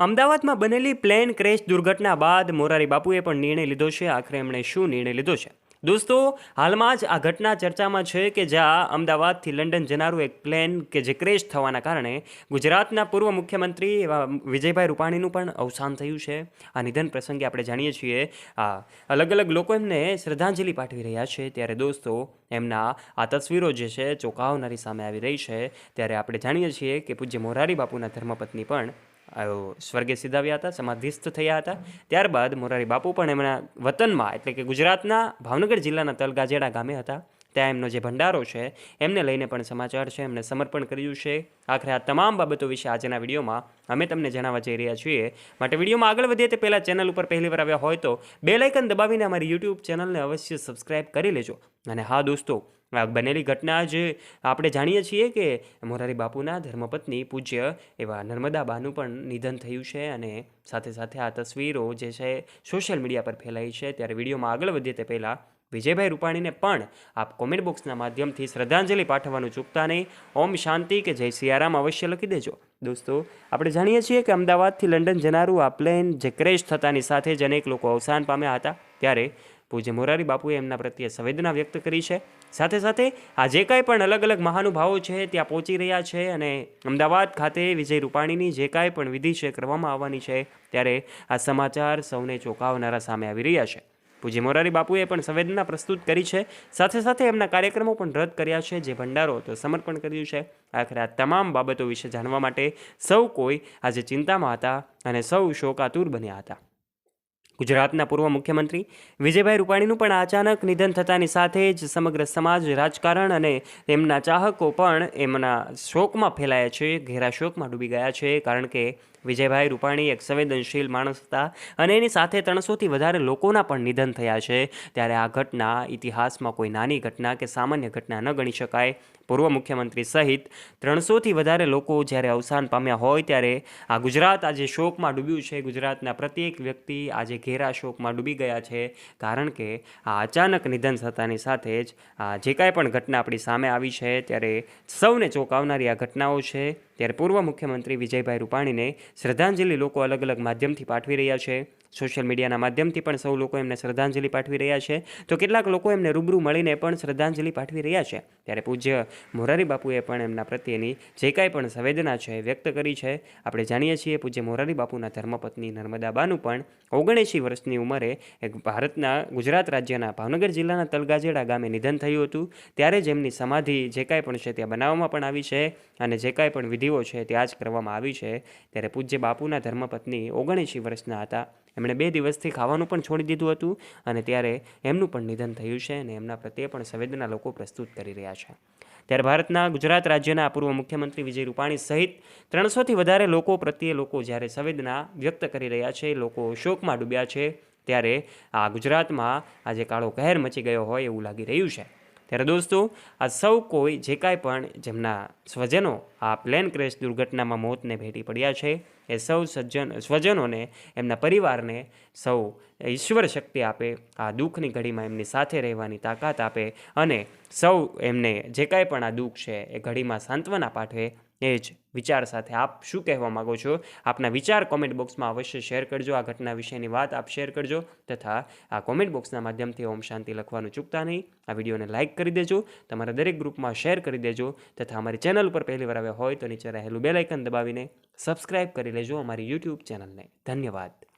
અમદાવાદમાં બનેલી plane crash દુર્ઘટના બાદ મોરારી બાપુએ પણ નિર્ણય લીધો છે. આખરે એમણે શું નિર્ણય લીધો છે? દોસ્તો, હાલમાં જ આ ઘટના ચર્ચામાં છે કે જ્યાં અમદાવાદથી લંડન જનારું એક પ્લેન કે જે ક્રેશ થવાના કારણે ગુજરાતના પૂર્વ મુખ્યમંત્રી એવા વિજયભાઈ રૂપાણીનું પણ અવસાન થયું છે. આ નિધન પ્રસંગે આપણે જાણીએ છીએ, આ અલગ અલગ લોકો એમને શ્રદ્ધાંજલિ પાઠવી રહ્યા છે. ત્યારે દોસ્તો, એમના આ તસવીરો જે છે, ચોંકાવનારી સામે આવી રહી છે. ત્યારે આપણે જાણીએ છીએ કે પૂજ્ય મોરારી બાપુના ધર્મપત્ની પણ સ્વર્ગે સિધાવ્યા હતા, સમાધિસ્થ થયા હતા. ત્યારબાદ મોરારી બાપુ પણ એમના વતનમાં, એટલે કે ગુજરાતના ભાવનગર જિલ્લાના તલગાજેડા ગામે હતા. ત્યાં એમનો જે ભંડારો છે, એમને લઈને પણ સમાચાર છે, એમને સમર્પણ કર્યું છે. આખરે આ તમામ બાબતો વિશે આજના વિડીયોમાં અમે તમને જણાવવા જઈ રહ્યા છીએ. માટે વિડીયોમાં આગળ વધીએ તે પહેલાં ચેનલ ઉપર પહેલી વાર આવ્યા હોય તો બે લાઇકન દબાવીને અમારી યુટ્યુબ ચેનલને અવશ્ય સબસ્ક્રાઇબ કરી લેજો. અને હા, દોસ્તો, આ બનેલી ઘટના જ આપણે જાણીએ છીએ કે મોરારી બાપુના ધર્મપત્ની પૂજ્ય એવા નર્મદા બાનું પણ નિધન થયું છે અને સાથે સાથે આ તસવીરો જે છે, સોશિયલ મીડિયા પર ફેલાઈ છે. ત્યારે વિડીયોમાં આગળ વધીએ તે પહેલાં વિજયભાઈ રૂપાણીને પણ આપ કોમેન્ટ બોક્સના માધ્યમથી શ્રદ્ધાંજલિ પાઠવવાનું ચૂકતા નહીં. ઓમ શાંતિ કે જય સિયારામ અવશ્ય લખી દેજો. દોસ્તો, આપણે જાણીએ છીએ કે અમદાવાદથી લંડન જનારું આ પ્લેન જે ક્રેશ થતાની સાથે જ અનેક લોકો અવસાન પામ્યા હતા. ત્યારે પૂજ્ય મોરારી બાપુએ એમના પ્રત્યે સંવેદના વ્યક્ત કરી છે. સાથે સાથે આ જે કાંઈ પણ અલગ અલગ મહાનુભાવો છે, ત્યાં પહોંચી રહ્યા છે અને અમદાવાદ ખાતે વિજય રૂપાણીની જે કાંઈ પણ વિધિ છે, કરવામાં આવવાની છે, ત્યારે આ સમાચાર સૌને ચોંકાવનારા સામે આવી રહ્યા છે. પૂજ્ય મોરારી બાપુએ પણ સંવેદના પ્રસ્તુત કરી છે. સાથે સાથે એમના કાર્યક્રમો પણ રદ કર્યા છે, જે ભંડારો હતો, સમર્પણ કર્યું છે. આખરે આ તમામ બાબતો વિશે જાણવા માટે સૌ કોઈ આજે ચિંતામાં હતા અને સૌ શોકાતુર બન્યા હતા. ગુજરાતના પૂર્વ મુખ્યમંત્રી વિજયભાઈ રૂપાણીનું પણ અચાનક નિધન થતાની સાથે જ સમગ્ર સમાજ રાજકારણ અને તેમના ચાહકો પણ એમના શોકમાં ફેલાયા છે, ઘેરા શોકમાં ડૂબી ગયા છે, કારણ કે વિજયભાઈ રૂપાણી એક સંવેદનશીલ માણસ હતા અને એની સાથે ત્રણસોથી વધારે લોકોના પણ નિધન થયા છે. ત્યારે આ ઘટના ઇતિહાસમાં કોઈ નાની ઘટના કે સામાન્ય ઘટના ન ગણી શકાય. પૂર્વ મુખ્યમંત્રી સહિત ત્રણસોથી વધારે લોકો જ્યારે અવસાન પામ્યા હોય ત્યારે આ ગુજરાત આજે શોકમાં ડૂબ્યું છે. ગુજરાતના પ્રત્યેક વ્યક્તિ આજે ઘેરા શોકમાં ડૂબી ગયા છે. કારણ કે આ અચાનક નિધન થતાની સાથે જ આ જે કાંઈ પણ ઘટના આપણી સામે આવી છે, ત્યારે સૌને ચોંકાવનારી આ ઘટનાઓ છે. ત્યારે પૂર્વ મુખ્યમંત્રી વિજયભાઈ રૂપાણીને શ્રદ્ધાંજલિ લોકો અલગ અલગ માધ્યમથી પાઠવી રહ્યા છે. સોશિયલ મીડિયાના માધ્યમથી પણ સૌ લોકો એમને શ્રદ્ધાંજલિ પાઠવી રહ્યા છે. તો કેટલાક લોકો એમને રૂબરૂ મળીને પણ શ્રદ્ધાંજલિ પાઠવી રહ્યા છે. ત્યારે પૂજ્ય મોરારી બાપુએ પણ એમના પ્રત્યેની જે કાંઈ પણ સંવેદના છે વ્યક્ત કરી છે. આપણે જાણીએ છીએ પૂજ્ય મોરારી બાપુના ધર્મપત્ની નર્મદાબાનું પણ ઓગણએંશી વર્ષની ઉંમરે એક ભારતના ગુજરાત રાજ્યના ભાવનગર જિલ્લાના તલગાજેડા ગામે નિધન થયું હતું. ત્યારે જ એમની સમાધિ જે કાંઈ પણ છે ત્યાં બનાવવામાં પણ આવી છે અને જે કાંઈ પણ વિધિઓ છે ત્યાં જ કરવામાં આવી છે. ત્યારે પૂજ્ય બાપુના ધર્મપત્ની ઓગણએંશી વર્ષના હતા. એમણે બે દિવસથી ખાવાનું પણ છોડી દીધું હતું અને ત્યારે એમનું પણ નિધન થયું છે અને એમના પ્રત્યે પણ સંવેદના લોકો પ્રસ્તુત કરી રહ્યા છે. ત્યારે ભારતના ગુજરાત રાજ્યના પૂર્વ મુખ્યમંત્રી વિજય રૂપાણી સહિત ત્રણસોથી વધારે લોકો પ્રત્યે લોકો જ્યારે સંવેદના વ્યક્ત કરી રહ્યા છે, લોકો શોકમાં ડૂબ્યા છે, ત્યારે આ ગુજરાતમાં આજે કાળો કહેર મચી ગયો હોય એવું લાગી રહ્યું છે. ત્યારે દોસ્તો આ સૌ કોઈ જે કાંઈ પણ જેમના સ્વજનો આ પ્લેન ક્રેશ દુર્ઘટનામાં મોતને ભેટી પડ્યા છે, એ સૌ સજ્જન, સ્વજનોને, એમના પરિવારને સૌ ઈશ્વર શક્તિ આપે, આ દુઃખની ઘડીમાં એમની સાથે રહેવાની તાકાત આપે અને સૌ એમને જે કાંઈ પણ આ દુઃખ છે, એ ઘડીમાં સાંત્વના પાઠવે એ જ વિચાર સાથે આપ શું કહેવા માગો છો? આપના વિચાર કોમેન્ટ બોક્સમાં અવશ્ય શેર કરજો. આ ઘટના વિશેની વાત આપ શેર કરજો તથા આ કોમેન્ટ બોક્સના માધ્યમથી ઓમ શાંતિ લખવાનું ચૂકતા નહીં. આ વિડીયોને લાઇક કરી દેજો. તમારા દરેક ગ્રુપમાં શેર કરી દેજો તથા અમારી ચેનલ ઉપર પહેલીવાર આવ્યા હોય તો નીચે રહેલું બેલાઇકન દબાવીને સબસ્ક્રાઇબ કરી લેજો અમારી યુટ્યુબ ચેનલને ધન્યવાદ.